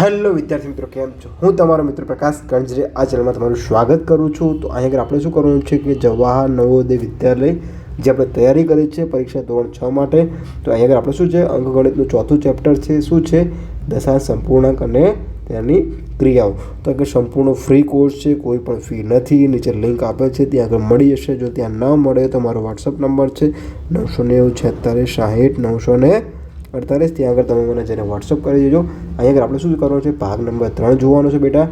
Hello વિદ્યાર્થી મિત્રો, કેમ છો? હું તમારો મિત્ર પ્રકાશ કંજરે આ ચેનલમાં તમારું સ્વાગત કરું છું. તો અહીં આગળ આપણે શું કરવાનું છે કે જવાહર નવોદય વિદ્યાલય જે આપણે તૈયારી કરી છે પરીક્ષા ધોરણ છ માટે, તો અહીં આગળ આપણે શું છે? અંકગણિતનું ચોથું ચેપ્ટર છે. શું છે? દશાંશ સંપૂર્ણાંક અને તેની ક્રિયાઓ. તો આગળ સંપૂર્ણ ફ્રી કોર્સ છે. કોઈ પણ ફી નથી. નીચે લિંક આપે છે. ત્યાં આગળ મળી જશે. જો ત્યાં ન મળે તો મારો વોટ્સઅપ નંબર છે નવસો નેવું છેતાલીસ સાહીઠ નવસો ને અડતાલીસ, ત્યાં આગળ તમે મને જેને વોટ્સઅપ કરી દેજો. અહીંયા આગળ આપણે શું કરવાનું છે? ભાગ નંબર ત્રણ જોવાનો છે બેટા.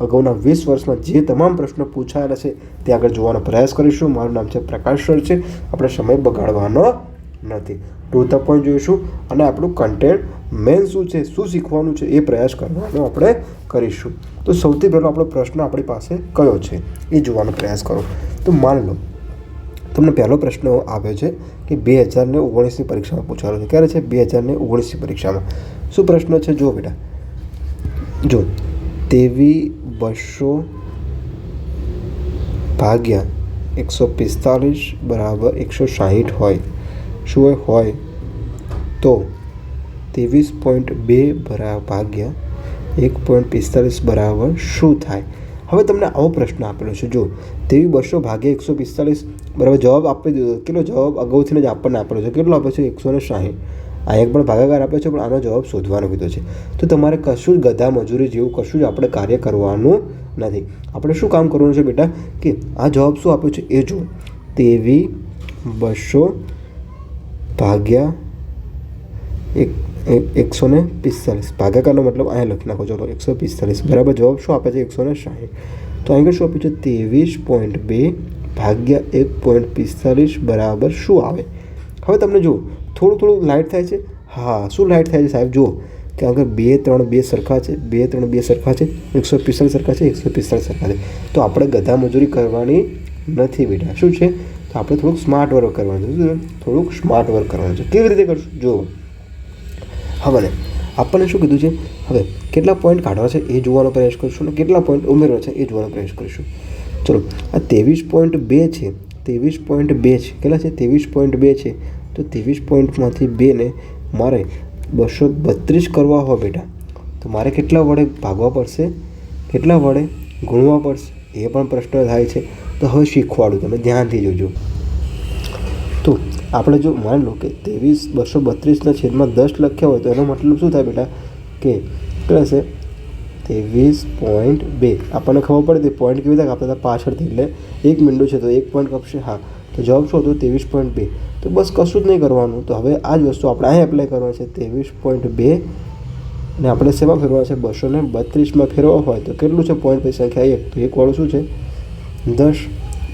અગાઉના વીસ વર્ષમાં જે તમામ પ્રશ્નો પૂછાયેલા છે, ત્યાં આગળ જોવાનો પ્રયાસ કરીશું. મારું નામ છે પ્રકાશ સર છે. આપણે સમય બગાડવાનો નથી. ટુ ધ પોઈન્ટ જોઈશું અને આપણું કન્ટેન્ટ મેન શું છે, શું શીખવાનું છે એ પ્રયાસ કરવાનો આપણે કરીશું. તો સૌથી પહેલો આપણો પ્રશ્ન આપણી પાસે કયો છે? એ જોવાનો પ્રયાસ કરો. તો માની લો તમને પહેલો પ્રશ્ન આવ્યો છે કે બે હજારને ઓગણીસની પરીક્ષામાં પૂછવાનો છે. ક્યારે છે? બે હજારને ઓગણીસની પરીક્ષામાં. શું પ્રશ્ન છે? જો બેટા. જો તેવી બસો ભાગ્યા એકસો પિસ્તાલીસ બરાબર એકસો સાહીઠ હોય. શું હોય? તો ત્રેવીસ પોઈન્ટ બે બરાબર ભાગ્યા એક પોઈન્ટ પિસ્તાલીસ બરાબર શું થાય? હવે તમને આવો પ્રશ્ન આપેલો છે. જો તેવી બસો ભાગ્યા એકસો પિસ્તાલીસ બરાબર, જવાબ આપી દીધો કેટલો જવાબ? અગાઉથી જ આપણને આપેલો છે. કેટલો આપે છે? એકસો ને સાહીઠ. આ પણ ભાગાકાર આપે છે, પણ આનો જવાબ શોધવાનો કીધો છે. તો તમારે કશું જ ગધા મજૂરી જેવું કશું જ આપણે કાર્ય કરવાનું નથી. આપણે શું કામ કરવાનું છે બેટા? કે આ જવાબ શું આપ્યો છે? એ જુઓ. તેવી બસો ભાગ્યા એક એકસો ને પિસ્તાલીસ. ભાગાકારનો મતલબ અહીંયા લખી નાખો. ચલો, એકસો પિસ્તાલીસ. બરાબર, જવાબ શું આપે છે? એકસો ને સાહીઠ. તો અહીં આગળ શું આપ્યું છે? ત્રેવીસ પોઈન્ટ બે ભાગ્યા એક પોઈન્ટ પિસ્તાલીસ બરાબર શું આવે? હવે તમને જુઓ, થોડું થોડું લાઇટ થાય છે. હા, શું લાઇટ થાય છે સાહેબ? જુઓ, કે આગળ બે, ત્રણ, બે સરખા છે, બે, ત્રણ, બે સરખા છે, એકસો પિસ્તાલીસ સરખા છે, એકસો પિસ્તાલીસ સરખા છે. તો આપણે ગધા મજૂરી કરવાની નથી બેટા. શું છે? તો આપણે થોડુંક સ્માર્ટ વર્ક કરવાનું છે. થોડુંક સ્માર્ટ વર્ક કરવાનું છે. કેવી રીતે કરશું? જુઓ. હવે આપણને શું કીધું છે? હવે કેટલા પોઈન્ટ કાઢવા છે એ જોવાનો પ્રયાસ કરીશું અને કેટલા પોઈન્ટ ઉમેરવા છે એ જોવાનો પ્રયાસ કરીશું. ચલો, આ ત્રેવીસ પોઈન્ટ બે છે, ત્રેવીસ પોઈન્ટ બે છે, કેટલા છે? ત્રેવીસ પોઈન્ટ બે છે. તો ત્રેવીસ પોઈન્ટમાંથી બેને મારે બસો બત્રીસ કરવા હોય બેટા. તો મારે કેટલા વડે ભાગવા પડશે? કેટલા વડે ગુણવા પડશે? એ પણ પ્રશ્ન થાય છે. તો હવે શીખવાડું તમે, ધ્યાનથી જોજો. તો આપણે જો માની લો કે ત્રેવીસ બસો બત્રીસના છેદમાં દસ લખ્યા હોય તો એનો મતલબ શું થાય બેટા? કે, કેટલા છે? ત્રેવીસ પોઈન્ટ બે. આપણને ખબર પડે પોઈન્ટ કેવી રીતે કાપતા હતા? પાછળથી એટલે એક મિન્ડો છે તો એક પોઈન્ટ કપશે, હા. તો જવાબ શું હતો? ત્રેવીસ પોઈન્ટ બે. તો બસ કશું જ નહીં કરવાનું. તો હવે આ જ વસ્તુ આપણે અહીં એપ્લાય કરવાની છે, ત્રેવીસ પોઈન્ટ બે. અને આપણે શેમાં ફેરવા છે? બસો ને બત્રીસમાં ફેરવા હોય તો કેટલું છે પોઈન્ટ પછી સંખ્યા એક તો એક વાળું શું છે? દસ.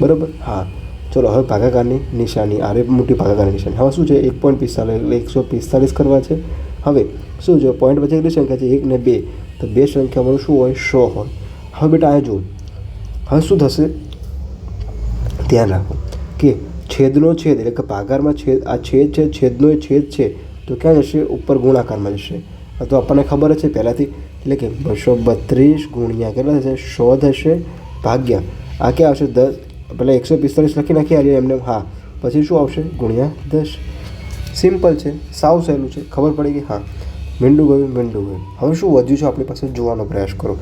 બરાબર? હા. ચલો, હવે ભાગાકારની નિશાની. આરે મોટી ભાગાકારની નિશાની. હવે શું છે? એક પોઈન્ટ પિસ્તાલીસ એકસો પિસ્તાલીસ કરવા છે. હવે શું છે? પોઈન્ટ પછી કેટલી સંખ્યા છે, એક ને બે. તો બે સંખ્યામાં શું હોય? સો હોય. હવે બેટા આ જુઓ. હવે શું થશે? ધ્યાન રાખો કે છેદનો છેદ, એટલે કે ભાગારમાં છેદ, આ છેદ છે, છેદનો છેદ છે, તો ક્યાં જશે? ઉપર ગુણાકારમાં જશે. તો આપણને ખબર જ છે પહેલાંથી. એટલે કે બસો બત્રીસ ગુણ્યા કેટલા થશે? સો થશે. ભાગ્યા. આ ક્યાં આવશે? દસ. પહેલાં એકસો પિસ્તાલીસ લખી નાખી આવીએ એમને. હા. પછી શું આવશે? ગુણ્યા દસ. સિમ્પલ છે. સાવ સહેલું છે. ખબર પડી ગઈ? હા. મીંડું ગયું મીંડું ગયું. હવે શું વધ્યું છે? આપણી પાસે જોવાનો પ્રયાસ કરો.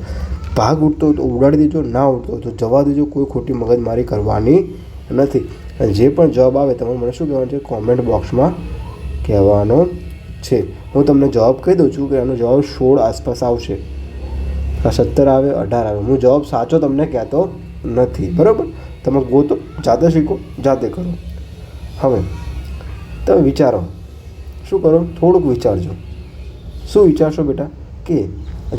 ભાગ ઉઠતો હોય તો ઉડાડી દેજો, ના ઉડતો તો જવા દેજો. કોઈ ખોટી મગજમારી કરવાની નથી. અને જે પણ જવાબ આવે તમે મને શું કહેવાનું છે? કોમેન્ટ બોક્સમાં કહેવાનો છે. હું તમને જવાબ કહી દઉં છું કે એનો જવાબ સોળ આસપાસ આવશે. આ સત્તર આવે, અઢાર આવે. હું જવાબ સાચો તમને કહેતો નથી. બરાબર? તમે ગોતો, જાતે શીખો, જાતે કરો. હવે તમે વિચારો. શું કરો? થોડુંક વિચારજો. શું વિચારશો બેટા? કે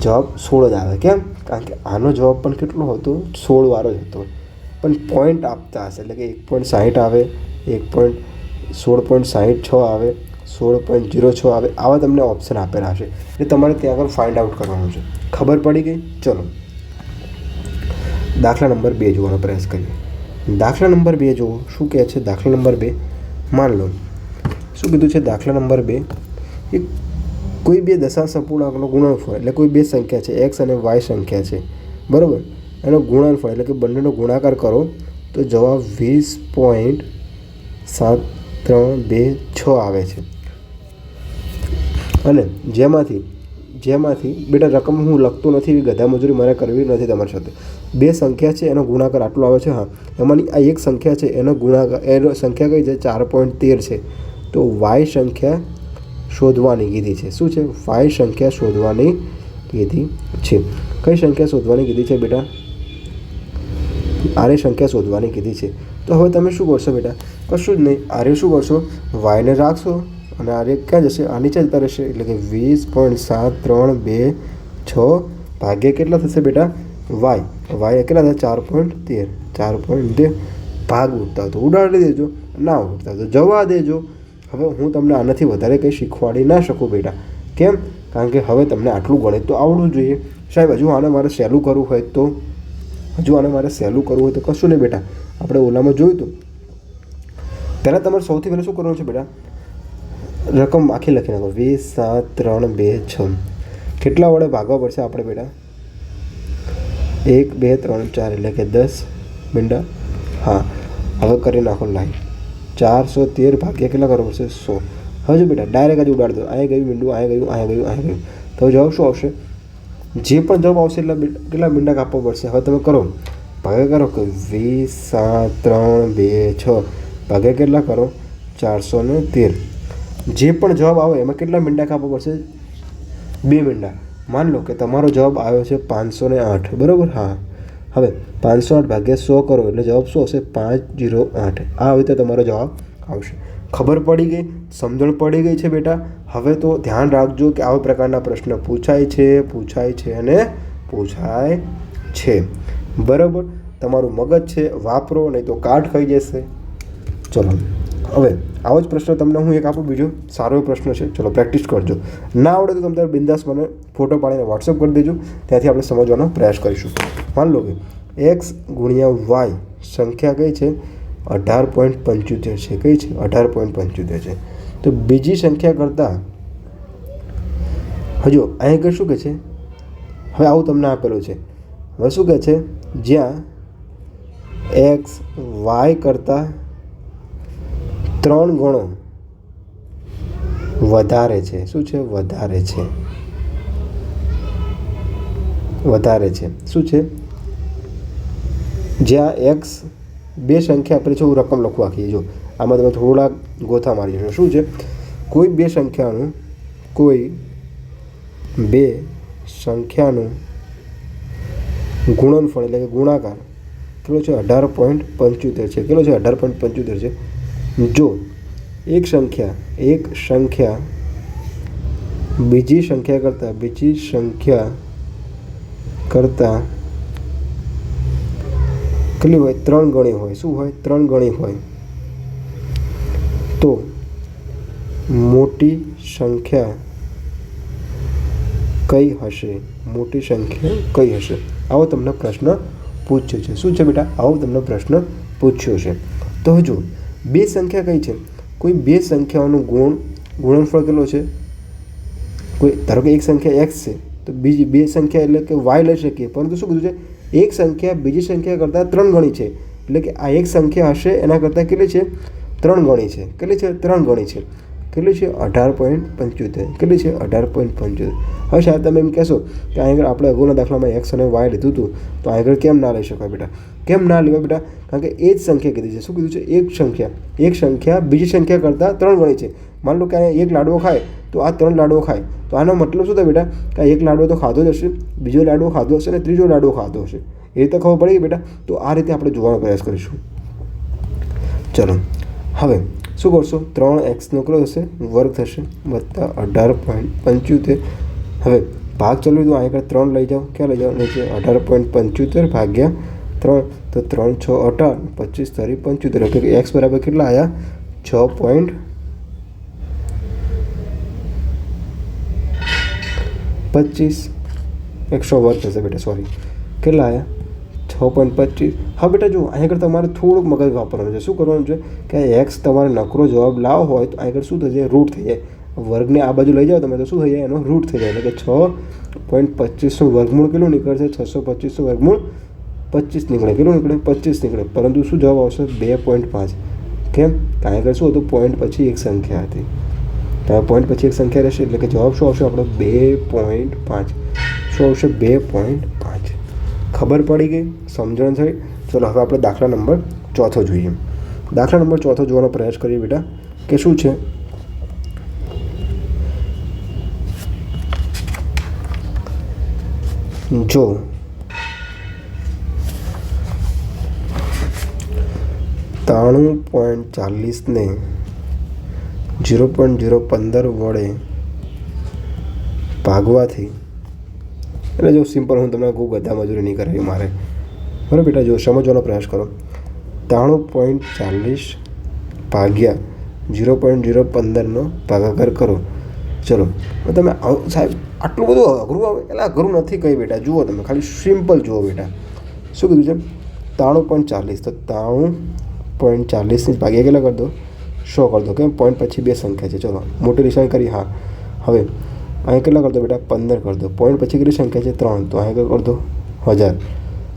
જવાબ સોળ જ આવે. કેમ? કારણ કે આનો જવાબ પણ કેટલો હતો? સોળ વાળો જ હતો. પણ પોઈન્ટ આપતા હશે. એટલે કે એક પોઈન્ટ સાહીઠ આવે, એક પોઈન્ટ સોળ પોઈન્ટ સાહીઠ છ આવે, સોળ પોઈન્ટ જીરો છ આવે. આવા તમને ઓપ્શન આપેલા હશે. એટલે તમારે ત્યાં આગળ ફાઇન્ડ આઉટ કરવાનું છે. ખબર પડી ગઈ? ચલો. દાખલા નંબર બે જોવાનો પ્રયાસ કરીએ. દાખલા નંબર બે જુઓ. શું કહે છે? દાખલા નંબર બે. માન લો. શું કીધું છે? દાખલા નંબર બે. એક કોઈ બે દશાંશ અપૂર્ણાંકનો ગુણનફળ એટલે કોઈ બે સંખ્યા છે, એક્સ અને વાય સંખ્યા છે. બરાબર? એનો ગુણનફળ એટલે કે બંનેનો ગુણાકાર કરો, તો જવાબ વીસ પોઈન્ટ સાત ત્રણ બે છ આવે છે. અને જેમાંથી જેમાંથી, બેટા રકમ હું લખતો નથી એવી ગધા મજૂરી મારે કરવી નથી તમારી સાથે. બે સંખ્યા છે, એનો ગુણાકાર આટલો આવે છે, હા. એમાંની આ એક સંખ્યા છે, એનો ગુણાકાર, એનો સંખ્યા કઈ છે? ચાર પોઈન્ટ તેર છે. તો વાય સંખ્યા શોધવાની કીધી છે. શું છે? વાય સંખ્યા શોધવાની કીધી છે. કઈ સંખ્યા શોધવાની કીધી છે બેટા? આરે સંખ્યા શોધવાની કીધી છે. તો હવે તમે શું કરશો બેટા? કશું જ નહીં. આરે શું કરશો? વાયને રાખશો અને આરે ક્યાં જશે? આ નીચે જતા રહેશે. એટલે કે વીસ પોઈન્ટ સાત ત્રણ બે છ ભાગ્યા કેટલા થશે બેટા? વાય. વાય કેટલા થશે? ચાર પોઈન્ટ તેર. ચાર પોઈન્ટ તેર ભાગ ઉઠતા તો ઉડાડી દેજો. ના ઉડતા તો જવા દેજો. હવે હું તમને આનાથી વધારે કંઈ શીખવાડી ના શકું બેટા. કેમ? કારણ કે હવે તમને આટલું ગણિત તો આવડવું જોઈએ. સાહેબ, હજુ આને મારે સહેલું કરવું હોય તો? હજુ આને મારે સહેલું કરવું હોય તો કશું નહીં બેટા. આપણે ઓલામાં જોયું હતું પહેલાં તમારે સૌથી પહેલાં શું કરવાનું છે બેટા? રકમ આખી લખી નાખો. વીસ, સાત, ત્રણ, બે, છ. કેટલા વડે ભાગવા પડશે આપણે બેટા? એક, બે, ત્રણ, ચાર એટલે કે દસ. મીંડા હા. હવે કરી નાખો લાઈન. ચારસો તેર ભાગ્યા કેટલા કરવો પડશે? સો. હવે જો બેટા ડાયરેક્ટ આજે ઉડાડ દો. અહીંયા ગયું મીંડું અહીંયા ગયું અહીંયા ગયું અહીંયા ગયું. તો જવાબ શું આવશે? જે પણ જવાબ આવશે એટલા કેટલા મીંડા કાપવા પડશે? હવે તમે કરો. ભાગ્યા કરો કે વીસ, સાત, ત્રણ, બે, છ. ભાગ્યા કેટલા કરો? ચારસો ને તેર. જે પણ જવાબ આવે, એમાં કેટલા મીંડા કાપવા પડશે? બે મીંડા માન લો કે તમારો જવાબ આવ્યો છે પાંચસો ને આઠ. બરાબર? હા. હવે પાંચસો આઠ ભાગ્યા સો કરો એટલે જવાબ શું હશે? પાંચ જીરો આઠ. આ રીતે તમારો જવાબ આવશે. ખબર પડી ગઈ, સમજણ પડી ગઈ છે બેટા. હવે તો ધ્યાન રાખજો કે આવા પ્રકારના પ્રશ્ન પૂછાય છે પૂછાય છે અને પૂછાય છે. બરાબર? તમારું મગજ છે, વાપરો, નહીં તો કાટ ખાઈ જશે. ચલો. હવે, આવો જ પ્રશ્ન તમને હું એક આપું, બીજો સારો એવો પ્રશ્ન છે. ચલો પ્રેક્ટિસ કરજો. ના આવડે તો તમે બિંદાસ મને ફોટો પાડીને વોટ્સઅપ કરી દેજો. ત્યાંથી આપણે સમજવાનો પ્રયાસ કરીશું. માન લો કે એક્સ ગુણ્યા વાય સંખ્યા કઈ છે? અઢાર પોઈન્ટ પંચોતેર છે. કઈ છે? અઢાર પોઈન્ટ પંચોતેર છે. તો બીજી સંખ્યા કરતાં હજુ અહીં કંઈ શું કહે છે? હવે આવું તમને આપેલું છે. હવે શું કહે છે? જ્યાં એક્સ વાય કરતાં ત્રણ ગણો વધારે છે. શું છે? વધારે છે. વધારે છે. શું છે? જ્યાં એક્સ બે સંખ્યા આપણે જો રકમ લખવા કહીએ જો આમાં તમે થોડા ગોથા મારી જશો શું છે? કોઈ બે સંખ્યાનું, કોઈ બે સંખ્યાનું ગુણનફળ એટલે કે ગુણાકાર, કેટલો છે? અઢાર પોઈન્ટ પંચોતેર છે. કેટલો છે? અઢાર પોઈન્ટ પંચોતેર છે. જો એક સંખ્યા એક સંખ્યા, બીજી સંખ્યા કરતાં, બીજી સંખ્યા કરતાં કેટલી હોય? ત્રણ ગણી હોય. શું હોય? ત્રણ ગણી હોય. તો મોટી સંખ્યા કઈ હશે? મોટી સંખ્યા કઈ હશે? આવો તમને પ્રશ્ન પૂછ્યો છે. શું છે બેટા? આવો તમને પ્રશ્ન પૂછ્યો છે. તો હજુ બે સંખ્યા કઈ છે? કોઈ બે સંખ્યાઓનું ગુણ, ગુણનફળ કેટલો છે? કોઈ, ધારો કે એક સંખ્યા એક્સ છે, તો બીજી બે સંખ્યા એટલે કે વાય લઈ શકીએ. પરંતુ શું કીધું છે? એક સંખ્યા બીજી સંખ્યા કરતાં ત્રણ ગણી છે. એટલે કે આ એક સંખ્યા હશે એના કરતાં કેટલી છે? ત્રણ ગણી છે. કેટલી છે? ત્રણ ગણી છે. કેટલી છે? અઢાર પોઈન્ટ પંચોતેર. કેટલી છે? અઢાર પોઈન્ટ પંચોતેર. હવે સાહેબ, તમે એમ કહેશો કે અહીં આગળ આપણે અગાઉના દાખલામાં એક્સ અને વાય લીધું હતું, તો અહીં આગળ કેમ ના લઈ શકાય બેટા? કેમ ના લેવાય બેટા? કારણ કે એ જ સંખ્યા કીધી છે. શું કીધું છે? એક સંખ્યા. એક સંખ્યા બીજી સંખ્યા કરતાં ત્રણ ગણી છે. માન લો કે અહીંયા એક લાડવો ખાય, તો આ ત્રણ લાડવો ખાય. તો આનો મતલબ શું થાય બેટા? કે એક લાડવો તો ખાધો જ હશે, બીજો લાડવો ખાધો હશે અને ત્રીજો લાડવો ખાધો હશે. એ રીતે ખબર પડી ગઈ બેટા. તો આ રીતે આપણે જોવાનો પ્રયાસ કરીશું. ચલો. હવે શું કરશો? ત્રણ એક્સનો કેટલો થશે, વર્ગ થશે, વત્તા અઢાર પોઈન્ટ પંચોતેર. હવે, ભાગ ચલાવી દો અહીં આગળ ત્રણ લઈ જાઓ. ક્યાં લઈ જાઓ? નીચે અઢાર પોઈન્ટ પંચોતેર ભાગ્યા ત્રણ. તો ત્રણ, છ, અઢાર. પચીસ તારી પંચોતેર. એટલે કે એક્સ બરાબર કેટલા આવ્યા છ પોઈન્ટ પચીસ. એકસો વર્ગ થશે બેટા સોરી કેટલા આવ્યા છ પોઈન્ટ પચીસ. હા બેટા, જો અહીં આગળ તમારે થોડુંક મગજ વાપરવાનું છે. શું કરવાનું છે કે એક્સ તમારે નકરો જવાબ લાવો હોય તો આગળ શું જાય રૂટ થઈ જાય. વર્ગને આ બાજુ લઈ જાઓ તમે તો શું થઈ જાય? એનો રૂટ થઈ જાય. એટલે કે છ પોઈન્ટ પચીસનું વર્ગમૂળ કેટલું નીકળશે? છસો પચીસનું વર્ગમૂળ પચીસ નીકળે. કેટલું નીકળે? પચીસ નીકળે. પરંતુ શું જવાબ આવશે? બે પોઈન્ટ પાંચ. કેમ? કારણ કે શું હતું? પોઈન્ટ પછી એક સંખ્યા હતી. ત્યાં પોઈન્ટ પછી એક સંખ્યા રહેશે. એટલે કે જવાબ શું આવશે? આપણો બે પોઈન્ટ પાંચ. શું આવશે? બે પોઈન્ટ પાંચ. ખબર પડી ગઈ, સમજણ થઈ. ચલો, હવે આપણે દાખલા નંબર ચોથો જોઈએ. દાખલા નંબર ચોથો જોવાનો પ્રયાસ કરીએ બેટા, કે શું છે? જો ત્રાણું પોઈન્ટ ચાલીસને ઝીરો પોઈન્ટ ઝીરો પંદર વડે ભાગવાથી એટલે જો સિમ્પલ હું તમને કહું, બધા મજૂરી નહીં કરાવી મારે. બરાબર બેટા, જો સમજવાનો પ્રયાસ કરો. ત્રાણું પોઈન્ટ ચાલીસ ભાગ્યા ઝીરો પોઈન્ટ ઝીરો પંદરનો ભાગાકાર કરો. ચલો તમે સાહેબ, આટલું બધું અઘરું આવે? એટલે અઘરું નથી કહી બેટા, જુઓ તમે, ખાલી સિમ્પલ જુઓ બેટા. શું કીધું છે? ત્રાણું પોઈન્ટ ચાલીસ, તો ત્રાણું પોઈન્ટ ચાલીસની ભાગ્યા કેટલા કરી દો? સો કરી દો, કેમ? પોઈન્ટ પછી બે સંખ્યા છે. ચલો, મોટી નિશાની કરી, હા. હવે અહીં કેટલા કરી દો બેટા? પંદર કરી દો પોઈન્ટ પછી કેટલી સંખ્યા છે? ત્રણ. તો અહીંયા કરી દો હજાર.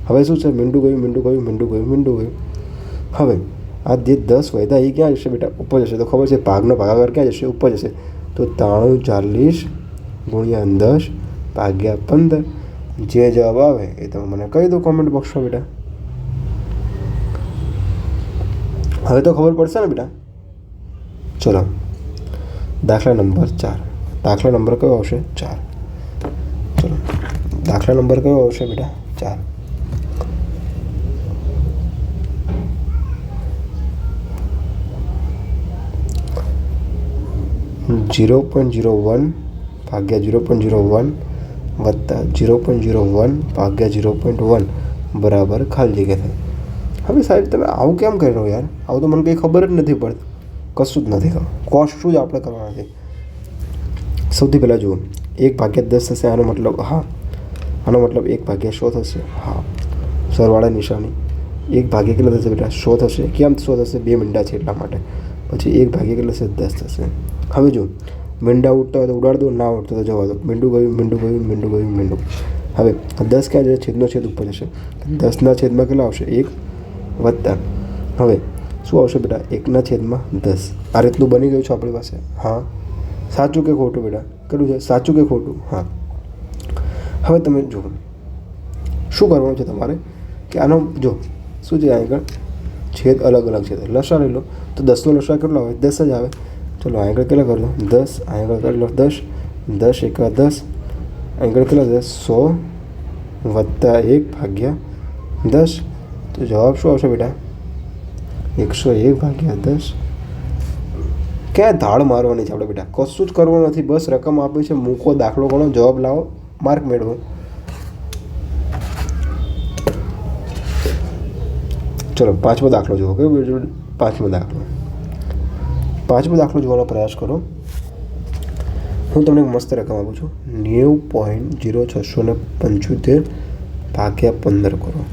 હવે શું છે? મીંડું ગયું મીંડું ગયું મીંડું ગયું મીંડું ગયું. હવે આ જે દસ વધ્યા એ ક્યાં જશે બેટા? ઉપર જશે. તો ખબર છે, ભાગનો ભાગાકાર ક્યાં જશે? ઉપર જશે. તો ત્રાણું, ચાલીસ ગુણ્યા દસ ભાગ્યા પંદર. જે જવાબ આવે એ તમે મને કહી દો કોમેન્ટ બોક્સમાં બેટા. હવે તો ખબર પડશે ને બેટા? ચલો. દાખલા નંબર ચાર. દાખલા નંબર કયો આવશે? ચાર. ચલો. દાખલા નંબર કયો આવશે બેટા? ચાર. જીરો પોઈન્ટ જીરો વન ભાગ્યા જીરો પોઈન્ટ જીરો વન વત્તા જીરો પોઈન્ટ જીરો વન ભાગ્યા જીરો પોઈન્ટ વન બરાબર ખાલી જગ્યા થાય. હવે સાહેબ તમે આવું કેમ કરી રહ્યો યાર? આવું તો મને કંઈ ખબર જ નથી પડતી. કશું જ નથી ખબર કોસ્ટ શું જ આપણે કરવાના છે? સૌથી પહેલાં જુઓ, એક ભાગ્યા દસ થશે, આનો મતલબ, હા, આનો મતલબ એક ભાગ્યા સો થશે, હા, સરવાળા નિશાની. એક ભાગ્યા કેટલા થશે બેટા? સો થશે. કેમ સો થશે? બે મીંડા છે એટલા માટે. પછી એક ભાગ્યા કેટલા થશે? દસ થશે. હવે જો મીંડા ઉડતા હોય તો ઉડાડ દો ના ઉડતા તો જવા દો. મીંડું ગયું મીંડું ગયું મીંડું ગયું, મીંડું. હવે, દસ ક્યાં જશે? છેદનો છેદ ઉપર જશે. દસના છેદમાં કેટલા આવશે? એક વત્તા. હવે, શું આવશે બેટા? એકના છેદમાં દસ. આ રીતનું બની ગયું છે આપણી પાસે. હા. સાચું કે ખોટું બેટા? કેટલું છે. સાચું કે ખોટું? હા. હવે તમે જુઓ. શું કરવાનું છે તમારે? કે આનો જો, શું છે આગળ? છેદ અલગ અલગ છે. લસા લઈ લો. તો દસનો લસા કેટલો આવે? દસ જ આવે. ચલો, આગળ કેટલા કરી લો દસ. આગળ કરી લો. દસ. દસ એકા દસ. આગળ કેટલા દસ સો વત્તા એક ભાગ્યા દસ. તો જવાબ શું આવશે બેટા? એકસો એક ભાગ્યા દસ. ક્યાં ધાડ મારવાની છે આપણે બેટા? કશું જ કરવું નથી. બસ રકમ આપી છે. મૂકો દાખલો ગણો જવાબ લાવો. માર્ક મેળવો. ચલો, પાંચમો દાખલો જુઓ કે પાંચમો દાખલો. પાંચમો દાખલો જોવાનો પ્રયાસ કરો. હું તમને મસ્ત રકમ આપું છું. નેવું પોઈન્ટ જીરો છસો ને પંચોતેર ભાગ્યા પંદર કરો.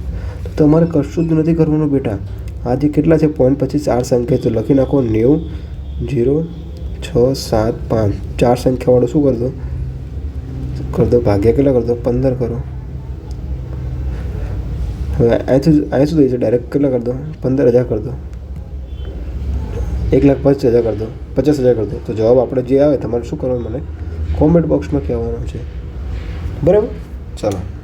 તો તમારે કશું જ નથી કરવાનું બેટા. આજે કેટલા છે? પોઈન્ટ પછી ચાર સંખ્યા તો લખી નાખો નેવું જીરો, છ, સાત, પાંચ. ચાર સંખ્યાવાળો શું કરતો? કરી દો, ભાગ્યા કેટલા કરતો? પંદર કરો. હવે અહીંથી અહીં શું થઈ છે ડાયરેક્ટ કેટલા કર દો પંદર હજાર કર દો એક લાખ પચાસ હજાર કર દો પચાસ હજાર કર દો તો જવાબ આપણે જે આવે તમારે શું કરવાનું મને કોમેન્ટ બોક્સમાં કહેવાનો છે. બરાબર? ચાલો.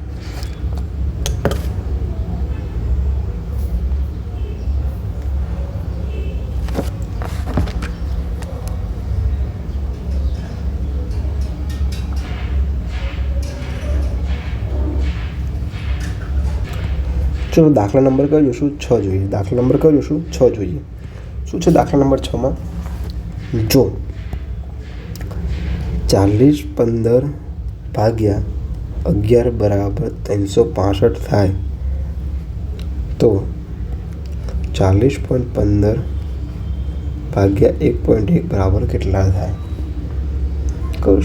ચલો દાખલા નંબર કયો? જોઈશું છ જોઈએ? દાખલા નંબર કયો? જોઈશું છ જોઈએ? શું છે દાખલા નંબર છમાં જો. ચાલીસ પંદર ભાગ્યા અગિયાર બરાબર ત્રણસો પાસઠ થાય. તો ચાલીસ પોઈન્ટ પંદર ભાગ્યા એક પોઈન્ટ એક બરાબર કેટલા થાય?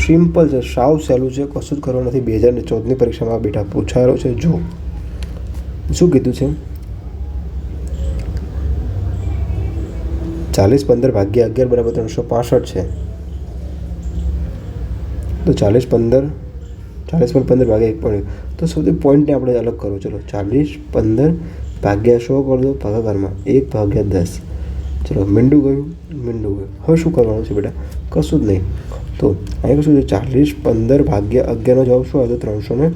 સિમ્પલ છે. સાવ સહેલું છે. કશું જ કરવાનું નથી. બે હજાર ચૌદની પરીક્ષામાં બેટા પૂછાયેલો છે. જો. શું કીધું છે? ચાલીસ પંદર ભાગ્યા અગિયાર બરાબર ત્રણસો પાસઠ છે. તો ચાલીસ પંદર, ચાલીસ પોઈન્ટ પંદર ભાગ્યા એક પોઈન્ટ તો સૌથી પોઈન્ટને આપણે અલગ કરો ચલો, ચાલીસ પંદર ભાગ્યા સો કરી દો ભાગાકારમાં એક ભાગ્યા દસ. ચલો, મીંડું ગયું મીંડું ગયું. હવે શું કરવાનું છે બેટા? કશું જ નહીં. તો અહીંયા કશું છે? ચાલીસ પંદર ભાગ્યા અગિયારનો જવાબ શું આવ્યો? ત્રણસો ને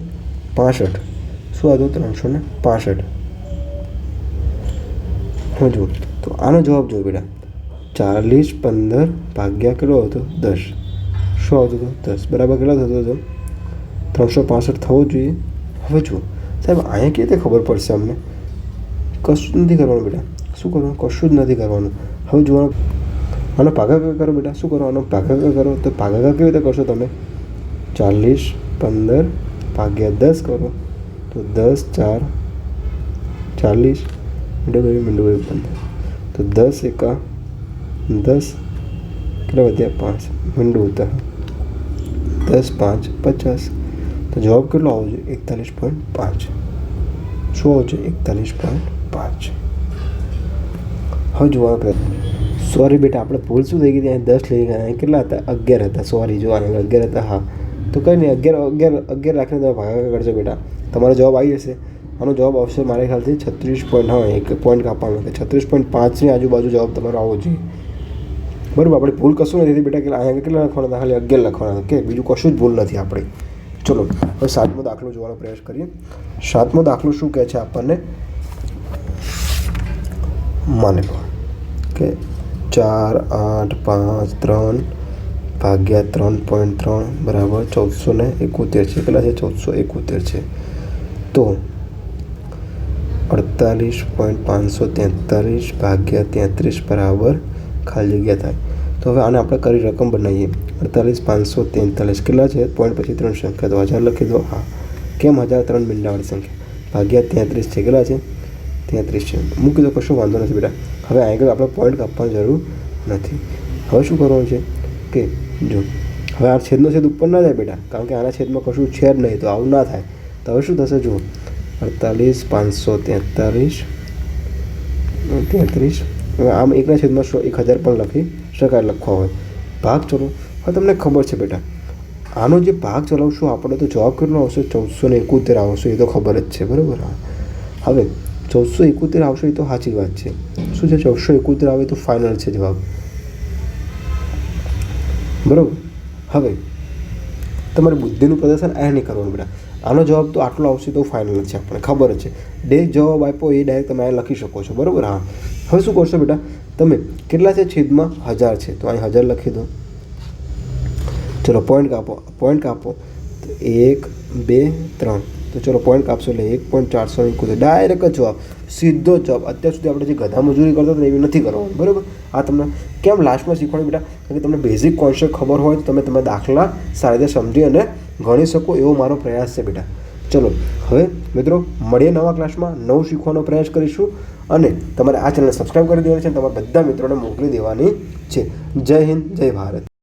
પાસઠ. શું હતું ત્રણસો ને? પાસઠ. હા જુઓ તો આનો જવાબ જો બેટા. ચાલીસ પંદર ભાગ્યા કેટલો હતો દસ. શું આવતો હતો? દસ. બરાબર કેટલો થતો હતો? ત્રણસો પાસઠ થવો જોઈએ. હવે જુઓ. સાહેબ, અહીંયા કેવી રીતે ખબર પડશે અમને? કશું જ નથી કરવાનું બેટા. શું કરવાનું? કશું જ નથી કરવાનું. હવે જોવાનું આનો ભાગાકાર કરો બેટા. શું કરો? આનો ભાગાકાર કરો. તો ભાગાકાર કેવી રીતે કરશો તમે? ચાલીસ પંદર ભાગ્યા દસ કરો. તો દસ, ચાર, ચાલીસ ડબલ મંડળ પંદર. તો દસ એકા, દસ કેટલા વધ્યા? પાંચ. મંડળ ઉતર. દસ, પાંચ, પચાસ. તો જવાબ કેટલો આવવો જોઈએ? એકતાલીસ પોઈન્ટ પાંચ. શું આવવું જોઈએ? એકતાલીસ પોઈન્ટ પાંચ. હવે જોવા પ્રયત્ન સોરી બેટા, આપણે ભૂલ શું થઈ ગઈ ત્યાં દસ લઈ ગયા કેટલા હતા? અગિયાર હતા. સોરી જો અગિયાર હતા, હા. તો કંઈ નહીં, અગિયાર અગિયાર અગિયાર રાખીને તમે ભાગાકાર કરજો બેટા. તમારો જવાબ આવી જશે. આનો જવાબ આવશે મારે ખ્યાલથી છત્રીસ પોઈન્ટ હા, એક પોઈન્ટ કાપવાનો છે છત્રીસ પોઈન્ટ પાંચની આજુબાજુ જવાબ તમારો આવવો જોઈએ. બરાબર, આપણે ભૂલ કશું નથી બેટા, કે અહીંયા કેટલા લખવાના હતા? ખાલી અગિયાર લખવાના કે બીજું કશું જ ભૂલ નથી આપણી. ચલો, હવે સાતમો દાખલો જોવાનો પ્રયાસ કરીએ. સાતમો દાખલો શું કહે છે આપણને? માની લો કે ચાર, આઠ, પાંચ, ત્રણ ભાગ્યા ત્રણ પોઈન્ટ ત્રણ બરાબર ચૌદસો ને એકોતેર છે. કેટલા છે? ચૌદસો એકોતેર છે. તો અડતાલીસ પોઈન્ટ પાંચસો તેતાલીસ ભાગ્યા તેત્રીસ બરાબર ખાલી જગ્યા થાય. તો હવે આને આપણે કરી રકમ બનાવીએ. અડતાલીસ પાંચસો તેતાલીસ કેટલા છે? પોઈન્ટ પછી ત્રણ સંખ્યા. તો હજાર લખી દો. હા. કેમ? હજાર ત્રણ મીંડાવાળી સંખ્યા. ભાગ્યા તેત્રીસ છે. કેટલા છે? તેત્રીસ છે. મૂકી દો, કશો વાંધો નથી બેટા. હવે આગળ આપણે પોઈન્ટ કાપવાની જરૂર નથી. હવે શું કરવાનું છે? કે જો. હવે આ છેદનો છેદ ઉપર ના જાય બેટા, કારણ કે આના છેદમાં કશું છે જ નહીં, તો આવું ના થાય. તો હવે શું થશે જુઓ. અડતાલીસ, પાંચસો તેતાલીસ, તેત્રીસ. હવે આમ એકના છેદમાં સો, એક હજાર પણ લખી શકાય, લખવા હોય. ભાગ ચલો હવે તમને ખબર છે બેટા, આનો જે ભાગ ચલાવશું આપણે તો જવાબ કેટલો આવશે? ચૌદસો ને એકોતેર આવશે, એ તો ખબર જ છે, બરાબર? હવે, ચૌદસો એકોતેર આવશે એ તો સાચી વાત છે. શું છે? ચૌદસો એકોતેર આવે તો ફાઇનલ છે જવાબ. બરાબર? હવે, તમારી બુદ્ધિનું પ્રદર્શન અહીં નહીં કરવાનું બેટા. આનો જવાબ તો આટલો આવશે તો ફાઇનલ છે આપણને, ખબર છે. ડે જવાબ આપ્યો એ ડાયરેક્ટ તમે અહીંયા લખી શકો છો, બરાબર? હા. હવે શું કરશો બેટા? તમે કેટલા છે? છેદમાં હજાર છે. તો અહીં હજાર લખી દો. ચલો પોઈન્ટ કાપો પોઈન્ટ કાપો. એક, બે, ત્રણ. તો ચલો પોઈન્ટ કાપશો એટલે એક પોઈન્ટ ચારસો એકોતેર. ડાયરેક્ટ જવાબ. સીધો જવાબ. અત્યાર સુધી આપણે જે ગધા મજૂરી કરતા હતા એવી નથી કરવાનું. બરાબર? આ તમને કેમ લાસ્ટમાં શીખવાડ્યું બેટા? કારણ કે તમને બેઝિક કોન્સેપ્ટ ખબર હોય તો તમે તમે દાખલા સારી રીતે સમજી અને ગણી શકો એવો મારો પ્રયાસ છે બેટા. ચલો, હવે મિત્રો મળીએ નવા ક્લાસમાં નવું શીખવાનો પ્રયાસ કરીશું. અને તમારે આ ચેનલ સબસ્ક્રાઈબ કરી દેવાની છે અને તમારા બધા મિત્રોને મોકલી દેવાની છે. જય હિન્દ, જય ભારત.